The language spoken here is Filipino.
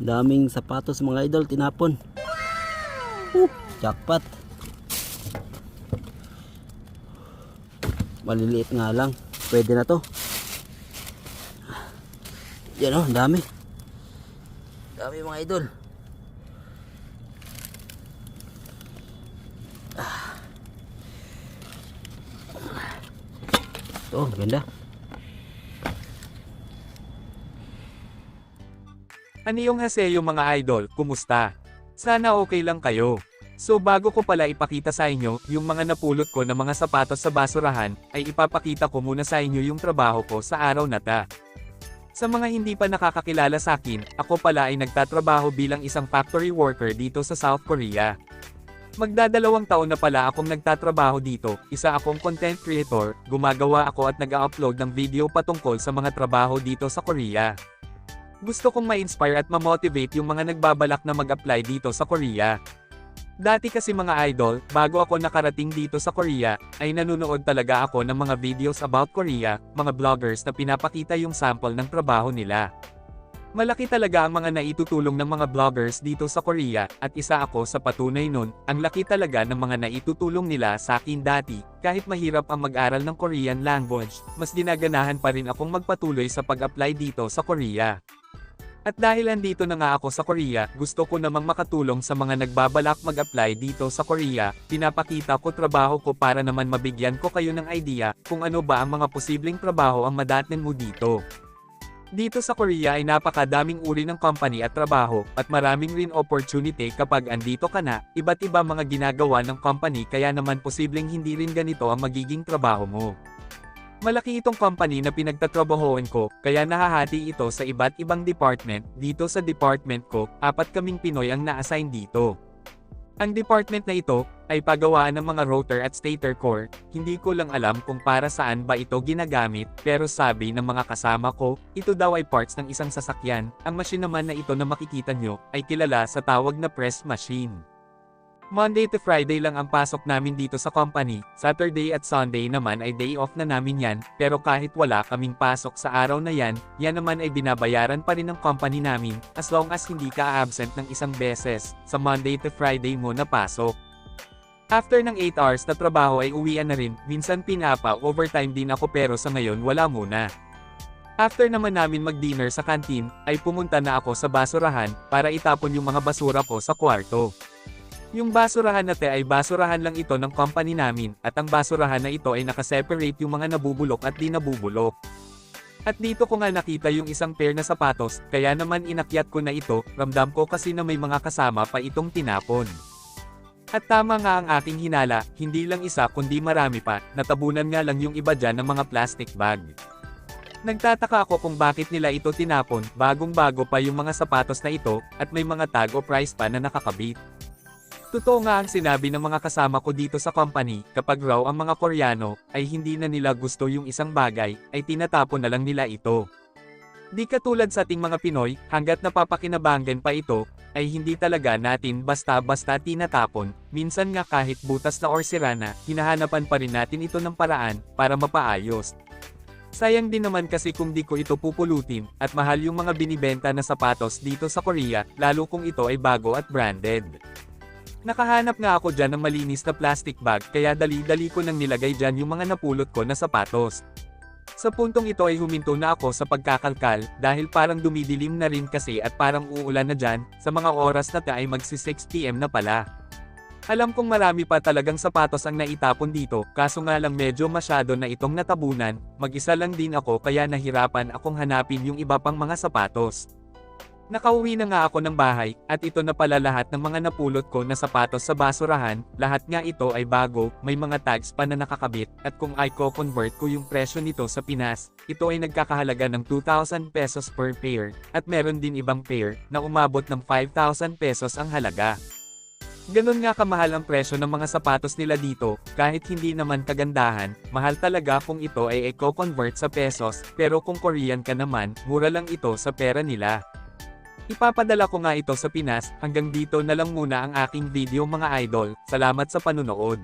daming sapatos mga idol tinapon. Uh, jackpot. Maliliit nga lang. Pwede na to. Yan oh, ang dami. Dami mga idol. Oh, ganda. Aniyong haseyo mga idol, kumusta? Sana okay lang kayo. So bago ko pala ipakita sa inyo yung mga napulot ko na mga sapatos sa basurahan, ay ipapakita ko muna sa inyo yung trabaho ko sa araw na ta. Sa mga hindi pa nakakakilala sa akin, ako pala ay nagtatrabaho bilang isang factory worker dito sa South Korea. Magdadalawang taon na pala akong nagtatrabaho dito, isa akong content creator, gumagawa ako at nag-upload ng video patungkol sa mga trabaho dito sa Korea. Gusto kong ma-inspire at ma-motivate yung mga nagbabalak na mag-apply dito sa Korea. Dati kasi mga idol, bago ako nakarating dito sa Korea, ay nanonood talaga ako ng mga videos about Korea, mga vloggers na pinapakita yung sample ng trabaho nila. Malaki talaga ang mga naitutulong ng mga vloggers dito sa Korea, at isa ako sa patunay nun, ang laki talaga ng mga naitutulong nila sa akin dati, kahit mahirap ang mag-aral ng Korean language, mas dinaganahan pa rin akong magpatuloy sa pag-apply dito sa Korea. At dahil andito na nga ako sa Korea, gusto ko namang makatulong sa mga nagbabalak mag-apply dito sa Korea, pinapakita ko trabaho ko para naman mabigyan ko kayo ng idea kung ano ba ang mga posibleng trabaho ang madatnan mo dito. Dito sa Korea ay napakadaming uri ng company at trabaho, at maraming rin opportunity kapag andito ka na, iba't iba mga ginagawa ng company kaya naman posibleng hindi rin ganito ang magiging trabaho mo. Malaki itong company na pinagtatrabahoan ko, kaya nahahati ito sa iba't ibang department. Dito sa department ko, apat kaming Pinoy ang na-assign dito. Ang department na ito, ay pagawaan ng mga rotor at stator core, hindi ko lang alam kung para saan ba ito ginagamit, pero sabi ng mga kasama ko, ito daw ay parts ng isang sasakyan, ang machine naman na ito na makikita nyo, ay kilala sa tawag na press machine. Monday to Friday lang ang pasok namin dito sa company, Saturday at Sunday naman ay day off na namin yan, pero kahit wala kaming pasok sa araw na yan, yan naman ay binabayaran pa rin ng company namin, as long as hindi ka absent ng isang beses, sa Monday to Friday mo na pasok. After ng 8 hours na trabaho ay uwian na rin, minsan pinapa, overtime din ako pero sa ngayon wala muna. After naman namin mag-dinner sa kantin, ay pumunta na ako sa basurahan, para itapon yung mga basura ko sa kwarto. Yung basurahan na te ay basurahan lang ito ng company namin, at ang basurahan na ito ay nakaseparate yung mga nabubulok at di nabubulok. At dito ko nga nakita yung isang pair na sapatos, kaya naman inakyat ko na ito, ramdam ko kasi na may mga kasama pa itong tinapon. At tama nga ang aking hinala, hindi lang isa kundi marami pa, natabunan nga lang yung iba dyan ng mga plastic bag. Nagtataka ako kung bakit nila ito tinapon, bagong-bago pa yung mga sapatos na ito, at may mga tag o price pa na nakakabit. Totoo nga ang sinabi ng mga kasama ko dito sa company, kapag raw ang mga Koreano, ay hindi na nila gusto yung isang bagay, ay tinatapon na lang nila ito. Di katulad sa ating mga Pinoy, hanggat napapakinabangan pa ito, ay hindi talaga natin basta-basta tinatapon, minsan nga kahit butas na or sira na, hinahanapan pa rin natin ito ng paraan, para mapaayos. Sayang din naman kasi kung di ko ito pupulutin, at mahal yung mga binibenta na sapatos dito sa Korea, lalo kung ito ay bago at branded. Nakahanap nga ako dyan ng malinis na plastic bag kaya dali-dali ko nang nilagay dyan yung mga napulot ko na sapatos. Sa puntong ito ay huminto na ako sa pagkakalkal dahil parang dumidilim na rin kasi at parang uulan na dyan, sa mga oras na ta ay magsi 6pm na pala. Alam kong marami pa talagang sapatos ang naitapon dito, kaso nga lang medyo masyado na itong natabunan, mag-isa lang din ako kaya nahirapan akong hanapin yung iba pang mga sapatos. Nakauwi na nga ako ng bahay, at ito na pala lahat ng mga napulot ko na sapatos sa basurahan, lahat nga ito ay bago, may mga tags pa na nakakabit, at kung ay ko-convert ko yung presyo nito sa Pinas, ito ay nagkakahalaga ng 2,000 pesos per pair, at meron din ibang pair, na umabot ng 5,000 pesos ang halaga. Ganon nga kamahal ang presyo ng mga sapatos nila dito, kahit hindi naman kagandahan, mahal talaga kung ito ay eco-convert sa pesos, pero kung Korean ka naman, mura lang ito sa pera nila. Ipapadala ko nga ito sa Pinas, hanggang dito na lang muna ang aking video mga idol, salamat sa panunood.